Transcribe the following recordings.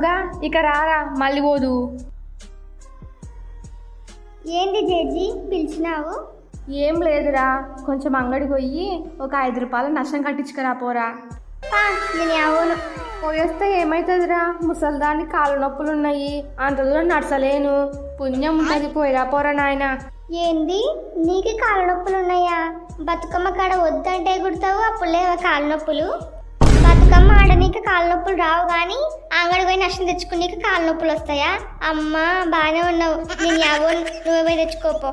రాముగా ఇక రారా మళ్ళీ పోదు. ఏంటి జేజీ పిలిచినావు? ఏం లేదురా కొంచెం అంగడికి పోయి ఒక ఐదు రూపాయలు నష్టం కట్టించుకురా పోరా. నేను అవును పోయేస్తే ఏమవుతుందిరా ముసల్దాన్ని కాళ్ళు నొప్పులు ఉన్నాయి అంత దూరం నడచలేను పుణ్యం ఉంటుంది పోయిరా పోరా నాయన. ఏంది నీకు కాళ్ళ నొప్పులు ఉన్నాయా? బతుకమ్మ కాడ వద్దంటే కుడతావు అప్పుడు లేవా కాళ్ళ నొప్పులు? బతుకమ్మ ఆడనీకి కాళ్ళ నొప్పులు రావు కానీ అంగడి పోయి నష్టం తెచ్చుకునేకి కాళ్ళ నొప్పులు వస్తాయా? అమ్మా బాగానే ఉన్నావు. నేను యావో నువ్వే పోయి తెచ్చుకోపో.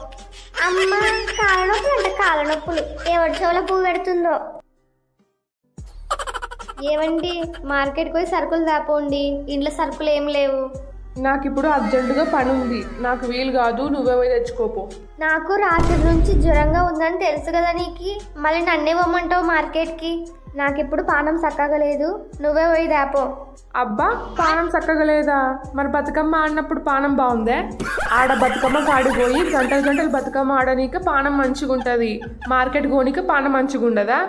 అమ్మ కాళ్ళ నొప్పులు అంటే కాళ్ళ నొప్పులు. ఎవరి చెవుల పువ్వు పెడుతుందో? ఏమండి మార్కెట్కి పోయి సరుకులు దాపోండి. ఇంట్లో సరుకులు ఏం లేవు. నాకు ఇప్పుడు అర్జెంటుగా పని ఉంది నాకు వీలు కాదు నువ్వే పోయి తెచ్చుకోపో. నాకు రాత్రి నుంచి జ్వరంగా ఉందని తెలుసు కదా నీకు? మళ్ళీ నన్నే పోమంటావు మార్కెట్కి? నాకు ఇప్పుడు పానం చక్కగా లేదు. నువ్వే పోయి దాపో. అబ్బా పానం చక్కగా లేదా? మరి బతుకమ్మ ఆడినప్పుడు పానం బాగుందే? ఆడ బతుకమ్మ కాడిపోయి గంటలు గంటలు బతుకమ్మ ఆడనీక పానం మంచిగా ఉంటుంది మార్కెట్ కోనిక పానం మంచిగా ఉండదా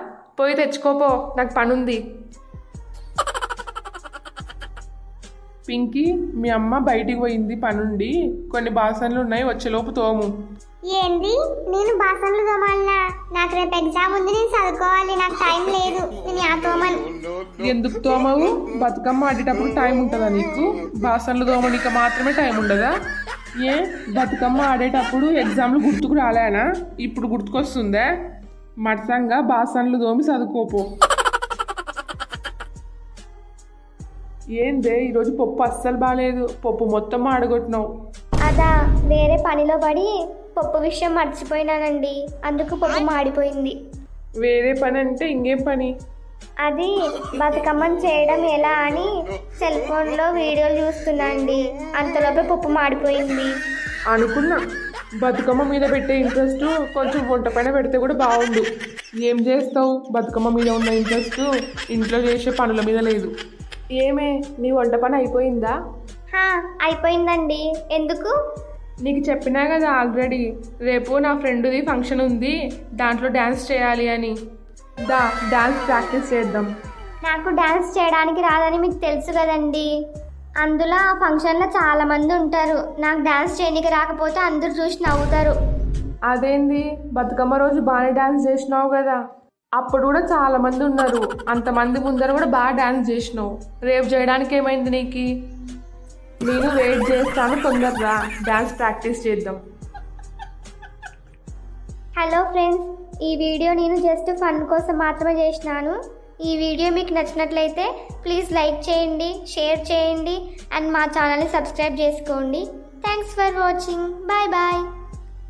పోయి తెచ్చుకోపో నాకు పని పింకీ మీ అమ్మ బయటికి పోయింది పనుండి. కొన్ని బాసనలు ఉన్నాయి వచ్చేలోపు తోము. ఏంది? నేను బాసనలు తోమాలనా? నాకు రేపు ఎగ్జామ్ ఉంది నేను చదువుకోవాలి. నాకు టైం లేదు. నేను ఆ తోమను. ఎందుకు తోమవు? బతుకమ్మ ఆడేటప్పుడు టైం ఉంటుందా నీకు? బాసనలు తోమనీక మాత్రమే టైం ఉండదా? ఏ? బతుకమ్మ ఆడేటప్పుడు ఎగ్జామ్లు గుర్తుకు రాలేనా? ఇప్పుడు గుర్తుకొస్తుందే. మడసంగా బాసనలు తోమి చదువుకోపో. ఏందే ఈరోజు పప్పు అస్సలు బాగాలేదు పప్పు మొత్తం ఆడగొట్టినావు. అదా వేరే పనిలో పడి పప్పు విషయం మర్చిపోయినానండి. అందుకు పప్పు మాడిపోయింది. వేరే పని అంటే ఇంకేం పని? అది బతుకమ్మని చేయడం ఎలా అని సెల్ ఫోన్లో వీడియోలు చూస్తున్నా అండి అంతలోపే పప్పు మాడిపోయింది. అనుకున్నా. బతుకమ్మ మీద పెట్టే ఇంట్రెస్ట్ కొంచెం వంట పైన పెడితే కూడా బాగుండు. ఏం చేస్తావు? బతుకమ్మ మీద ఉన్న ఇంట్రెస్ట్ ఇంట్లో చేసే పనుల మీద లేదు. ఏమే నీ వంట పని అయిపోయిందా? హా అయిపోయిందండి. ఎందుకు? నీకు చెప్పినా కదా ఆల్రెడీ రేపు నా ఫ్రెండ్ది ఫంక్షన్ ఉంది దాంట్లో డ్యాన్స్ చేయాలి అని. దా డ్యాన్స్ ప్రాక్టీస్ చేద్దాం. నాకు డాన్స్ చేయడానికి రాదని మీకు తెలుసు కదండి. అందులో ఆ ఫంక్షన్లో చాలా మంది ఉంటారు. నాకు డాన్స్ చేయడానికి రాకపోతే అందరూ చూసి నవ్వుతారు. అదేంది? బతుకమ్మ రోజు బాగానే డ్యాన్స్ చేసినావు కదా. అప్పుడు కూడా చాలా మంది ఉన్నారు. అంతమంది ముందర కూడా బాగా డ్యాన్స్ చేసినావు. రేపు చేయడానికి ఏమైంది నీకు? నేను వెయిట్ చేస్తాను తొందరగా డ్యాన్స్ ప్రాక్టీస్ చేద్దాం. హలో ఫ్రెండ్స్ ఈ వీడియో నేను జస్ట్ ఫన్ కోసం మాత్రమే చేసినాను. ఈ వీడియో మీకు నచ్చినట్లయితే ప్లీజ్ లైక్ చేయండి షేర్ చేయండి అండ్ మా ఛానల్ని సబ్స్క్రైబ్ చేసుకోండి. Thanks for watching bye bye